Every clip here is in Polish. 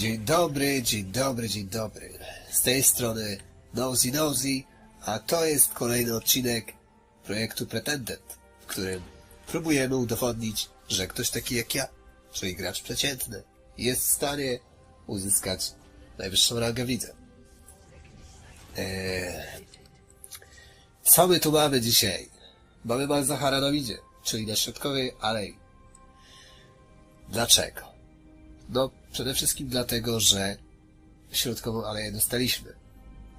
Dzień dobry, dzień dobry, dzień dobry. Z tej strony Nosy Nosy, a to jest kolejny odcinek projektu Pretendent, w którym próbujemy udowodnić, że ktoś taki jak ja, czyli gracz przeciętny, jest w stanie uzyskać najwyższą rangę w lidze. Eee, co my tu mamy dzisiaj? Mamy Malzahara na widzie, czyli na środkowej alei. Dlaczego? No, przede wszystkim dlatego, że środkową aleję dostaliśmy.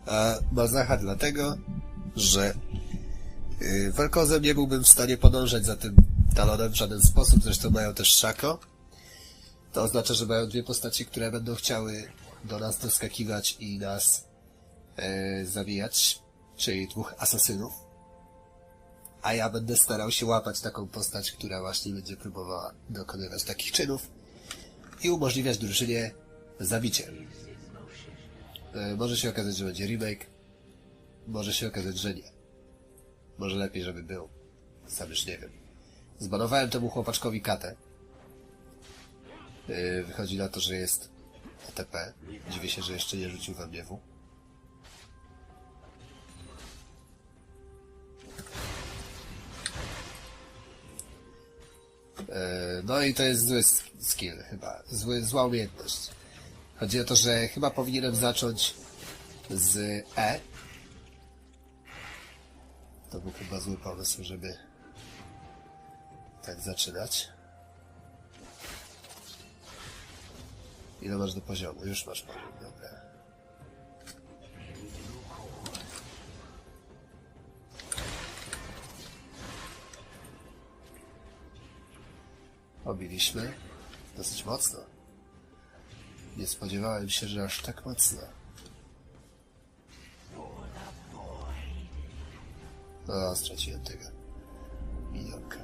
A Malzahar dlatego, że yy, walkozem nie byłbym w stanie podążać za tym talonem w żaden sposób, zresztą mają też Szako. To oznacza, że mają dwie postaci, które będą chciały do nas doskakiwać i nas e, czyli dwóch asasynów. A ja będę starał się łapać taką postać, która właśnie będzie próbowała dokonywać takich czynów i umożliwiać drużynie zabicie. E, może się okazać, że będzie remake, może się okazać, że nie. Może lepiej, żeby był. Sam już nie wiem. Zbanowałem temu chłopaczkowi katę. Yy, Wychodzi na to, że jest ATP. Dziwię się, że jeszcze nie rzucił we mnie W. No i to jest zły sk- skill chyba. Zły, zła umiejętność. Chodzi o to, że chyba powinienem zacząć z E. To był chyba zły pomysł, żeby tak zaczynać. Ile masz do poziomu? Już masz poziom, dobra. Obiliśmy dosyć mocno. Nie spodziewałem się, że aż tak mocno. O, straciłem tego. Minionka.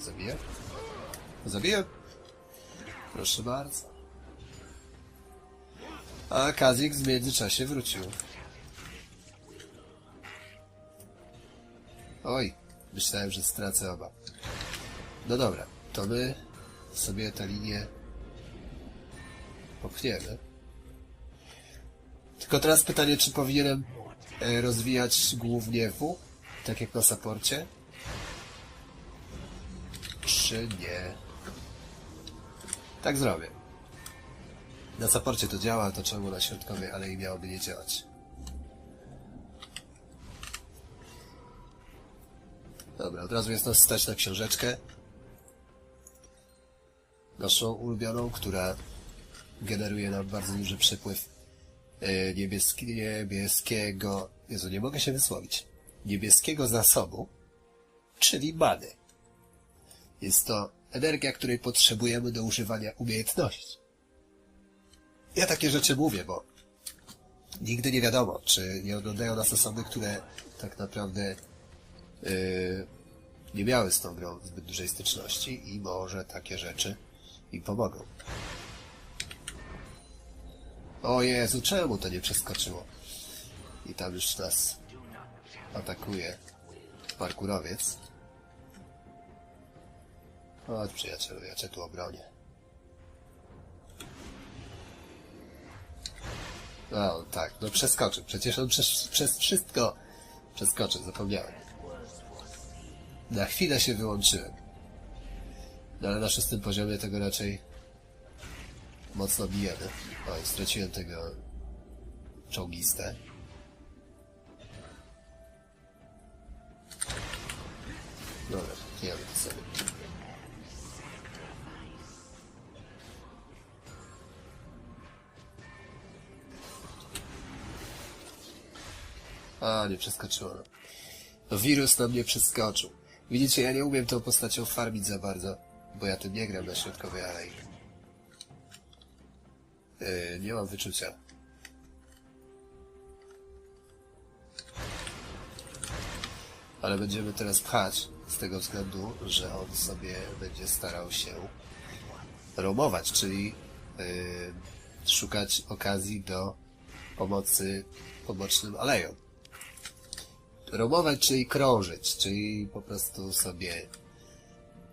Zabiję? Zabiję? Proszę bardzo. A Kazik w międzyczasie wrócił. Oj, myślałem, że stracę oba. No dobra, to my sobie tę linię popchniemy. Tylko teraz pytanie, czy powinienem e, rozwijać głównie W, tak jak na saporcie? Czy nie? Tak zrobię. Na saporcie to działa, to czemu na środkowej alei miałoby nie działać? Dobra, od razu jest nas stać na książeczkę. Naszą ulubioną, która generuje nam bardzo duży przepływ e, niebieski, niebieskiego... Jezu, nie mogę się wysłowić. Niebieskiego zasobu, czyli many. Jest to energia, której potrzebujemy do używania umiejętności. Ja takie rzeczy mówię, bo nigdy nie wiadomo, czy nie oglądają nas osoby, które tak naprawdę nie miały z tą grą zbyt dużej styczności i może takie rzeczy im pomogą. O Jezu, czemu to nie przeskoczyło? I tam już nas atakuje parkurowiec. Chodź przyjacielu, ja cię tu obronię. No tak, no przeskoczył. Przecież on przez, przez wszystko przeskoczył, zapomniałem. Na chwilę się wyłączyłem. No ale na szóstym poziomie tego raczej mocno bijemy. Oj, straciłem tego czołgistę. Dobra, nie wiem sobie. A, nie przeskoczyło. No. Wirus nam nie przeskoczył. Widzicie, ja nie umiem tą postacią farmić za bardzo, bo ja tym nie gram na środkowej alei. Yy, nie mam wyczucia. Ale będziemy teraz pchać z tego względu, że on sobie będzie starał się romować, czyli yy, szukać okazji do pomocy pobocznym alejom. Romować, czyli krążyć, czyli po prostu sobie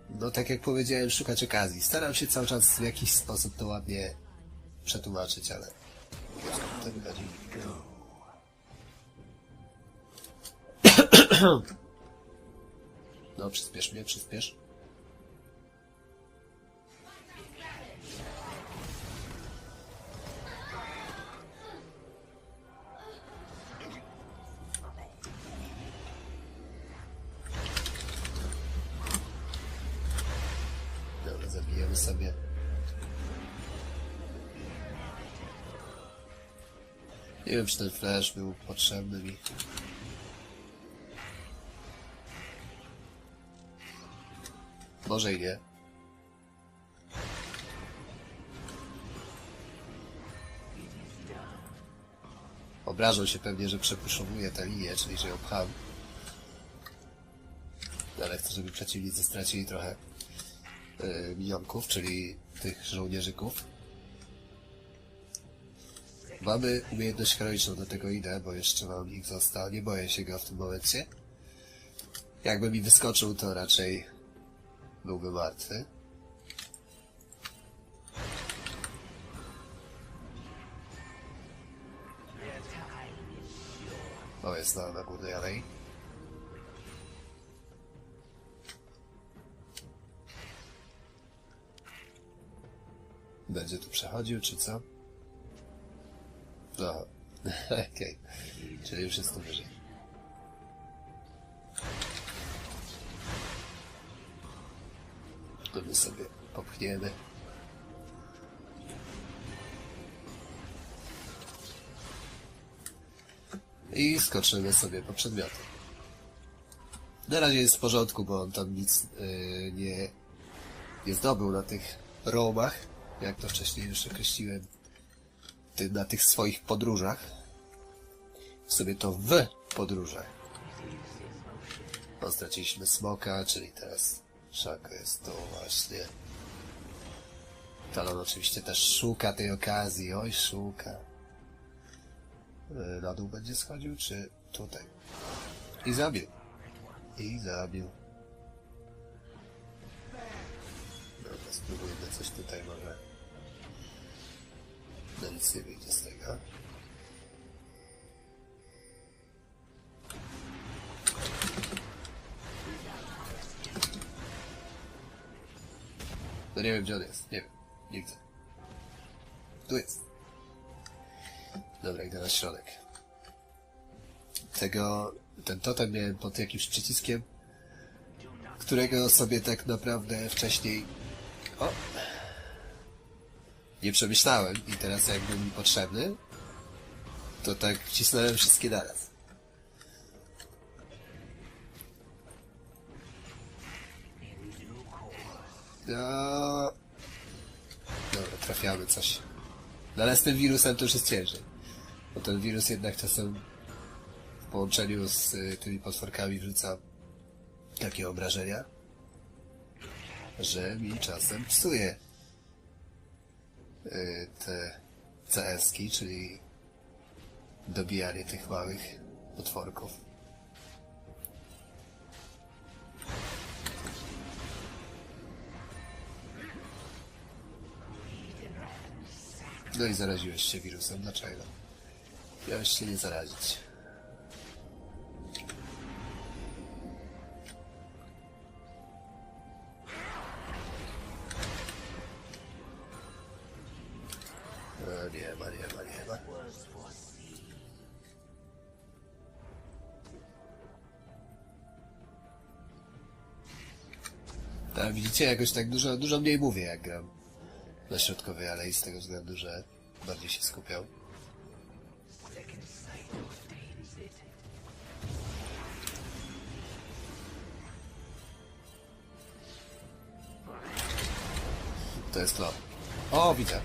no tak jak powiedziałem, szukać okazji. Staram się cały czas w jakiś sposób to ładnie przetłumaczyć, ale to wychodzi. No, przyspiesz mnie, przyspiesz. Wiem, czy ten flash był potrzebny mi. Może i nie. Obrażą się pewnie, że przepuszowuję tę linię, czyli że ją pcham. Ale chcę, żeby przeciwnicy stracili trochę yy, minionków, czyli tych żołnierzyków. Mamy umiejętność heroiczną, do tego idę, bo jeszcze mam ich został. Nie boję się go w tym momencie. Jakby mi wyskoczył, to raczej byłby martwy. O, jest na, na górnej alei. Będzie tu przechodził, czy co? No, okej. Czyli już jest tu wyżej. To my sobie popchniemy. I skoczymy sobie po przedmioty. Na razie jest w porządku, bo on tam nic yy, nie, nie zdobył na tych romach, jak to wcześniej już określiłem, ty, na tych swoich podróżach. Sobie to w podróżach. No, straciliśmy smoka, czyli teraz Szako jest tu właśnie. Talon oczywiście też szuka tej okazji, oj szuka. Yy, Na dół będzie schodził, czy tutaj? I zabił. I zabił. Dobra, spróbujmy coś tutaj może. No nic nie wyjdzie z tego. No nie wiem gdzie on jest, nie wiem, nie widzę. Tu jest. Dobra, idę na środek. Tego, ten totem miałem pod jakimś przyciskiem, którego sobie tak naprawdę wcześniej, o, nie przemyślałem i teraz jak był mi potrzebny, to tak wcisnąłem wszystkie naraz. No... Dobra, trafiamy coś. No ale z tym wirusem to już jest ciężej. Bo ten wirus jednak czasem w połączeniu z y, tymi potworkami wrzuca takie obrażenia, że mi czasem psuje te CS-ki, czyli dobijanie tych małych potworków. No i zaraziłeś się wirusem, dlaczego? Miałeś się nie zarazić. Widzicie, jakoś tak dużo, dużo mniej mówię, jak gram na środkowej alei, z tego względu, że bardziej się skupiał. To jest klon. O, widzę.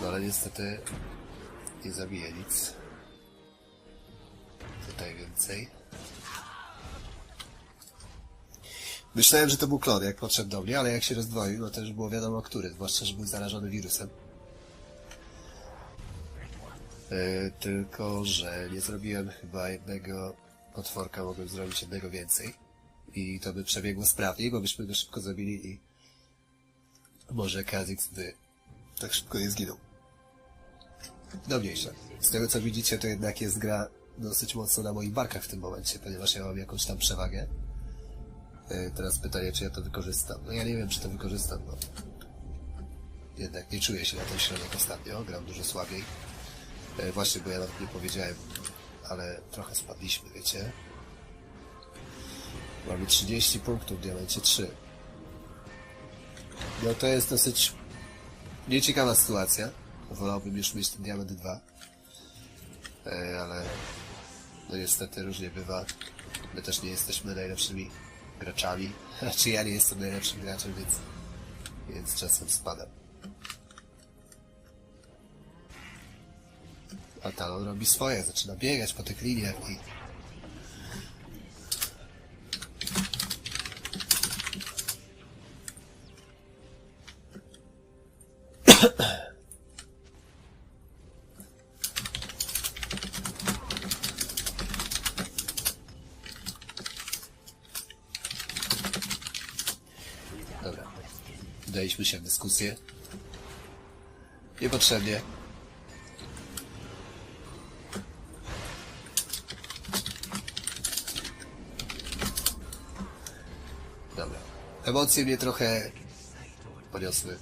No ale niestety nie zabije nic. Tutaj więcej. Myślałem, że to był klon, jak podszedł do mnie, ale jak się rozdwoił, no to już było wiadomo który, zwłaszcza, że był zarażony wirusem. E, tylko, że nie zrobiłem chyba jednego potworka, mogłem zrobić jednego więcej. I to by przebiegło sprawniej, bo byśmy go szybko zabili i może Kazix by tak szybko nie zginął. No mniejsza. Z tego co widzicie, to jednak jest gra dosyć mocno na moich barkach w tym momencie, ponieważ ja mam jakąś tam przewagę. E, Teraz pytanie, czy ja to wykorzystam. No ja nie wiem, czy to wykorzystam, bo jednak nie czuję się na ten środek ostatnio, gram dużo słabiej. E, Właśnie, bo ja nawet nie powiedziałem, ale trochę spadliśmy, wiecie. Mamy 30 punktów w diamencie 3. No to jest dosyć nieciekawa sytuacja. Wolałbym już mieć ten diament 2. E, ale no niestety różnie bywa. My też nie jesteśmy najlepszymi graczami. Znaczy ja nie jestem najlepszym graczem, więc, więc czasem spadam. A Talon robi swoje, zaczyna biegać po tych liniach i... Wdaliśmy się w dyskusję. Niepotrzebnie. Dobra. Emocje mnie trochę poniosły.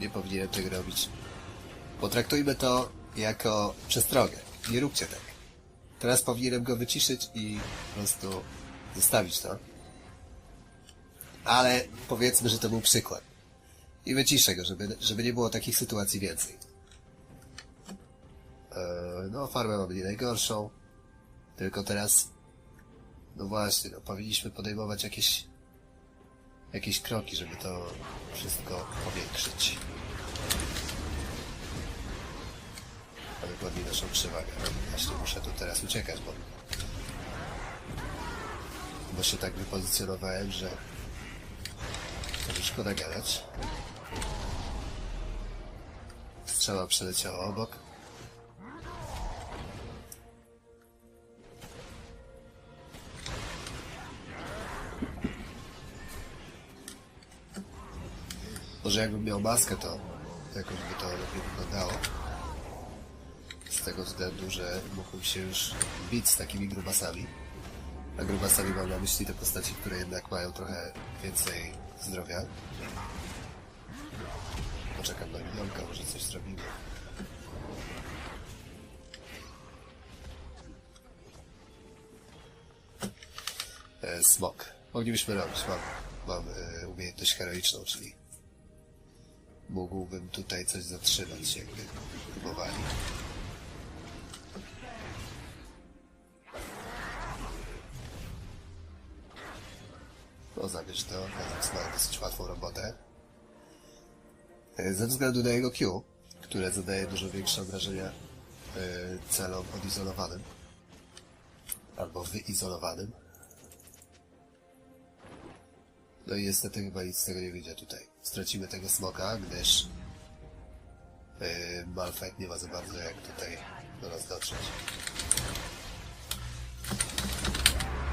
Nie powinienem tego robić. Potraktujmy to jako przestrogę. Nie róbcie tak. Teraz powinienem go wyciszyć i po prostu zostawić to. Ale powiedzmy, że to był przykład. I wyciszę go, żeby, żeby nie było takich sytuacji więcej. Eee, no, farmę mamy nie najgorszą. Tylko teraz no właśnie, no, powinniśmy podejmować jakieś jakieś kroki, żeby to wszystko powiększyć. A dokładnie naszą przewagę. Właśnie muszę tu teraz uciekać, bo bo się tak wypozycjonowałem, że że szkoda gadać. Strzała przeleciała obok. Może jakbym miał maskę, to jakoś by to lepiej wyglądało. Z tego względu, że mógłbym się już bić z takimi grubasami. A grubasami mam na myśli te postaci, które jednak mają trochę więcej zdrowia. Poczekam na minionka, może coś zrobimy. E, smok. Moglibyśmy robić. Mam, mam e, umiejętność heroiczną, czyli mógłbym tutaj coś zatrzymać, jakby próbowali. No zabierz to, Kazak ma dosyć łatwą robotę. E, Ze względu na jego Q, które zadaje dużo większe obrażenia e, celom odizolowanym, albo wyizolowanym. No i niestety chyba nic z tego nie wyjdzie tutaj. Stracimy tego smoka, gdyż yy, Malfight nie ma za bardzo jak tutaj do nas dotrzeć.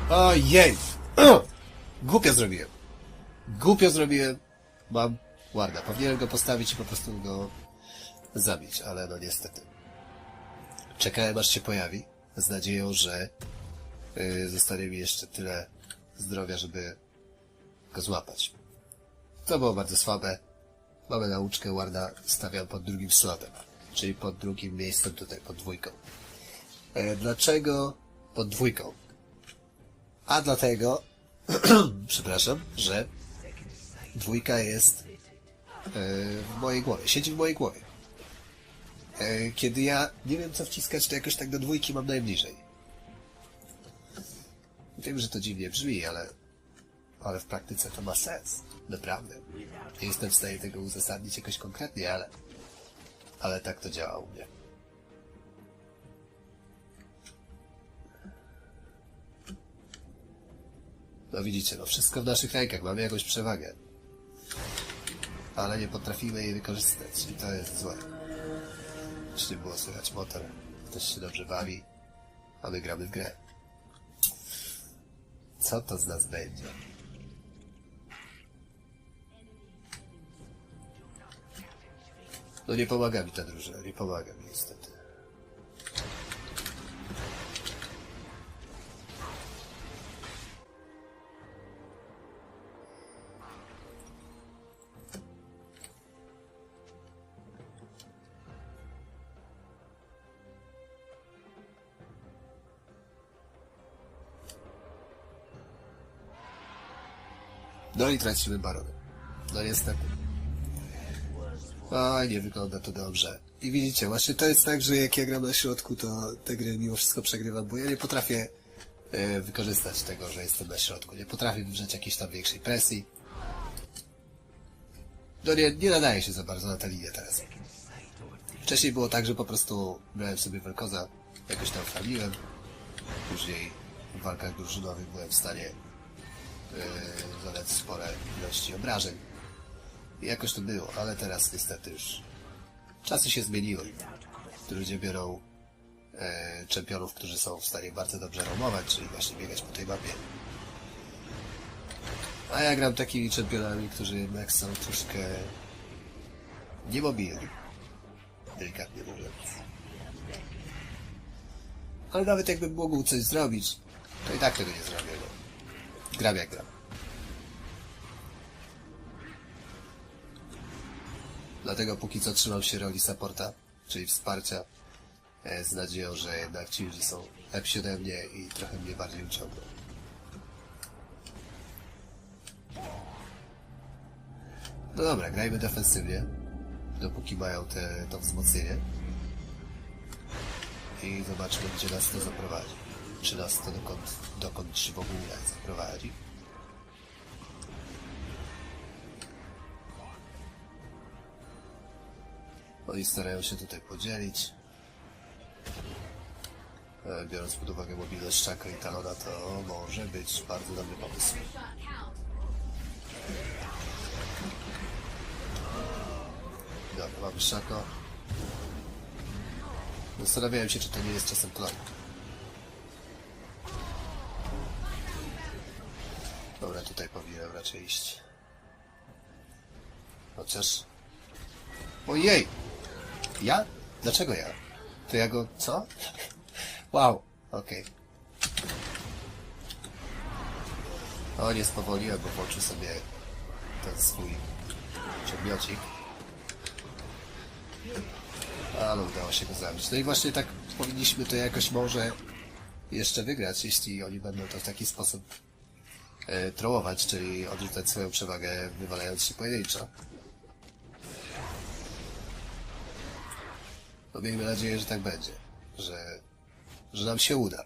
Ojej! Głupio zrobiłem. Głupio zrobiłem. Mam Warda. Powinienem go postawić i po prostu go zabić, ale no niestety. Czekałem aż się pojawi, z nadzieją, że yy, zostanie mi jeszcze tyle zdrowia, żeby go złapać. To było bardzo słabe. Mamy nauczkę Warda stawiam pod drugim slotem, czyli pod drugim miejscem tutaj, pod dwójką. E, dlaczego pod dwójką? A dlatego, przepraszam, że dwójka jest e, w mojej głowie, siedzi w mojej głowie. E, kiedy ja nie wiem co wciskać, to jakoś tak do dwójki mam najbliżej. Wiem, że to dziwnie brzmi, ale ale w praktyce to ma sens. Naprawdę. Nie jestem w stanie tego uzasadnić jakoś konkretnie, ale... Ale tak to działa u mnie. No widzicie, no wszystko w naszych rękach, mamy jakąś przewagę. Ale nie potrafimy jej wykorzystać i to jest złe. Nie było słychać motor. Ktoś się dobrze bawi, a my gramy w grę. Co to z nas będzie? No nie pomaga mi ta drużyna, nie pomaga mi niestety. No i tracimy barony. No niestety. Oj, nie wygląda to dobrze. I widzicie, właśnie to jest tak, że jak ja gram na środku, to te gry mimo wszystko przegrywam, bo ja nie potrafię e, wykorzystać tego, że jestem na środku. Nie potrafię wywrzeć jakiejś tam większej presji. No nie, nie nadaje się za bardzo na tę linię teraz. Wcześniej było tak, że po prostu brałem sobie Welkoza, jakoś tam farmiłem. Później w walkach drużynowych byłem w stanie zadać spore ilości obrażeń. I jakoś to było, ale teraz niestety już czasy się zmieniły. Ludzie biorą e, czempionów, którzy są w stanie bardzo dobrze roamować, czyli właśnie biegać po tej mapie. A ja gram takimi czempionami, którzy jednak są troszkę niemobilni. Delikatnie mówiąc. Ale nawet jakbym mógł coś zrobić, to i tak tego nie zrobię. Gram jak gram. Dlatego póki co trzymam się roli supporta, czyli wsparcia, e, z nadzieją, że jednak ci ludzie są lepsi ode mnie i trochę mnie bardziej uciągną. No dobra, grajmy defensywnie, dopóki mają te, to wzmocnienie. I zobaczmy, gdzie nas to zaprowadzi. Czy nas to dokąd, dokąd się w ogóle zaprowadzi. Oni starają się tutaj podzielić. E, Biorąc pod uwagę mobilność Czaka i Talona, to może być bardzo dobry pomysł. Dobra, mamy Szako. Zastanawiałem się, czy to nie jest czasem plan. Tutaj powinienem raczej iść. Chociaż... Ojej! Ja? Dlaczego ja? To ja go... co? Wow, okej. O, nie spowoliłem, bo włączył sobie ten swój przedmiocik. Ale udało się go zabić. No i właśnie tak powinniśmy to jakoś może jeszcze wygrać, jeśli oni będą to w taki sposób trołować, czyli odrzucać swoją przewagę, wywalając się pojedynczo. No miejmy nadzieję, że tak będzie. Że, że nam się uda.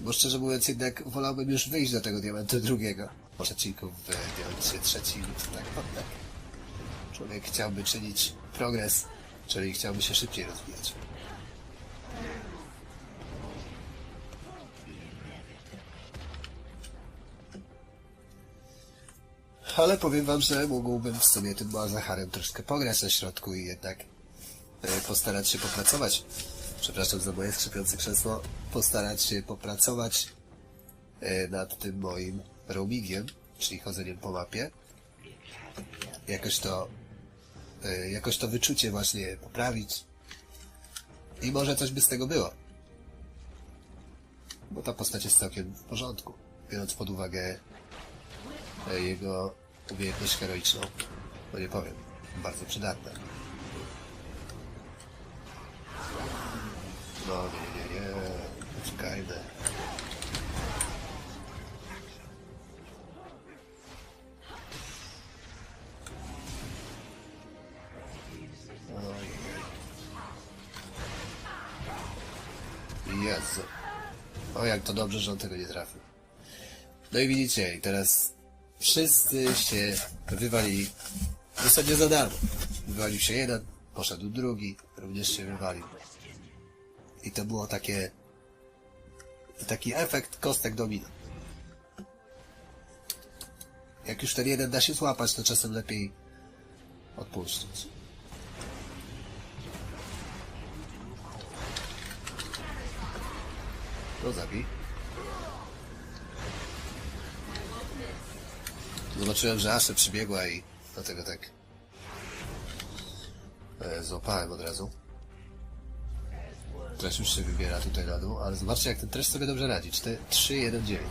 Bo szczerze mówiąc jednak wolałbym już wyjść do tego diamentu drugiego. Po przecinku w diamencie trzecim, tak, tak. Człowiek chciałby czynić progres, czyli chciałby się szybciej rozwijać. Ale powiem wam, że mógłbym w sumie tym Malzacharem troszkę pograć na środku i jednak e, postarać się popracować. Przepraszam za moje skrzypiące krzesło. Postarać się popracować e, nad tym moim roamingiem, czyli chodzeniem po mapie. Jakoś to e, jakoś to wyczucie właśnie poprawić. I może coś by z tego było. Bo ta postać jest całkiem w porządku, biorąc pod uwagę jego umiejętność heroiczną. No nie powiem, bardzo przydatna. No nie, nie, nie, poczekajmy. Ojej. Jezu. O, jak to dobrze, że on tego nie trafił. No i widzicie, i teraz wszyscy się wywalili. W zasadzie za darmo. Wywalił się jeden, poszedł drugi, również się wywalił. I to było takie... Taki efekt kostek domina. Jak już ten jeden da się złapać, to czasem lepiej odpuszczać. To zabij. Zobaczyłem, że Ashe przybiegła i dlatego tak e, złapałem od razu. Trash już się wybiera tutaj na dół, ale zobaczcie jak ten Trash sobie dobrze radzi. 3, 1, 9.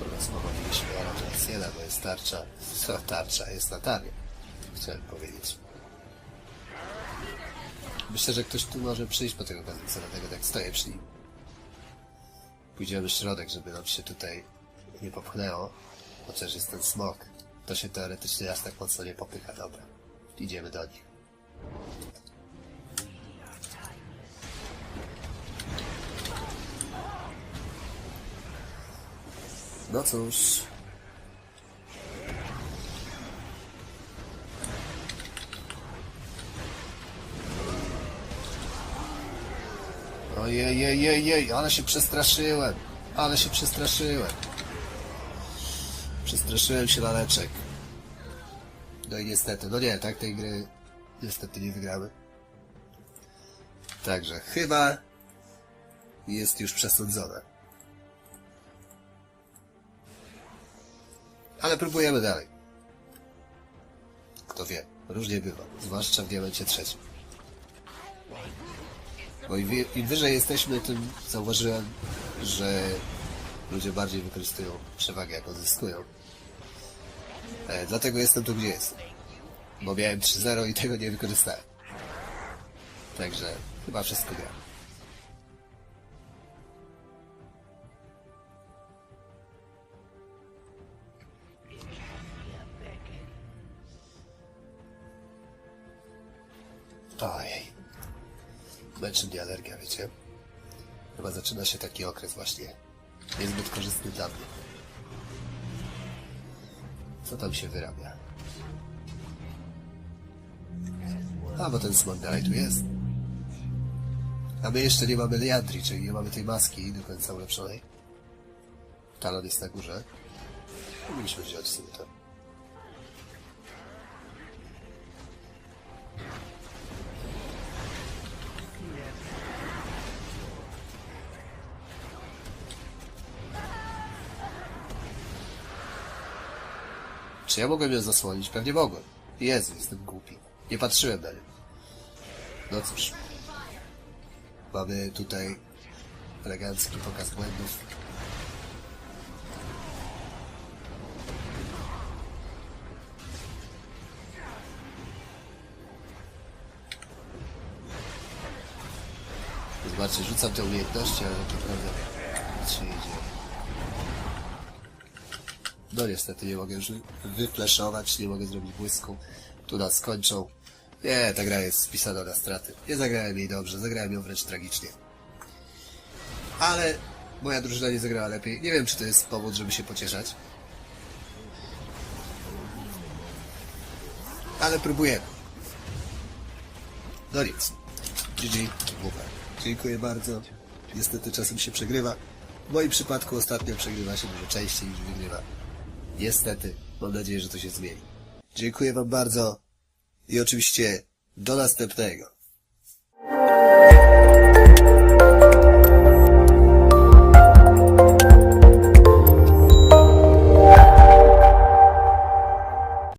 Dobra, spowolniliśmy, ale to jest jeden, bo jest tarcza. Co tarcza? Jest Natalia. Chciałem powiedzieć. Myślę, że ktoś tu może przyjść po tego Kazyca, dlatego tak stoję przy nim. Pójdziemy w środek, żeby nam się tutaj nie popchnęło. Chociaż jest ten smok. To się teoretycznie aż tak mocno nie popycha. Dobra. Idziemy do nich. No cóż. Ojej, jej, jej, jej, ale się przestraszyłem. Ale się przestraszyłem. Przestraszyłem się laleczek. No i niestety, no nie, tak tej gry niestety nie wygramy. Także chyba jest już przesądzone. Ale próbujemy dalej. Kto wie, różnie bywa, zwłaszcza w diamencie trzecim. Bo im, wyżej jesteśmy, tym zauważyłem, że ludzie bardziej wykorzystują przewagę, jaką zyskują. E, dlatego jestem tu, gdzie jestem. Bo miałem 3-0 i tego nie wykorzystałem. Także chyba wszystko gra. Męczy alergia, wiecie? Chyba zaczyna się taki okres właśnie. Niezbyt korzystny dla mnie. Co tam się wyrabia? A, bo ten smok dalej tu jest. A my jeszcze nie mamy Leandri, czyli nie mamy tej maski do końca ulepszonej. Talon jest na górze. Mogliśmy wziąć sobie to. Czy ja mogłem ją zasłonić? Pewnie mogłem. Jezu, jestem głupi. Nie patrzyłem na nią. No cóż. Mamy tutaj elegancki pokaz błędów. Zobaczcie, rzucam te umiejętności, ale nic się nie dzieje. No niestety nie mogę już wyfleszować, nie mogę zrobić błysku. Tu nas skończą. Nie, ta gra jest spisana na straty. Nie zagrałem jej dobrze, zagrałem ją wręcz tragicznie. Ale moja drużyna nie zagrała lepiej. Nie wiem, czy to jest powód, żeby się pocieszać. Ale próbujemy. No nic. GG. Mówię. Dziękuję bardzo. Niestety czasem się przegrywa. W moim przypadku ostatnio przegrywa się dużo częściej niż wygrywa. Niestety. Mam nadzieję, że to się zmieni. Dziękuję Wam bardzo. I oczywiście do następnego.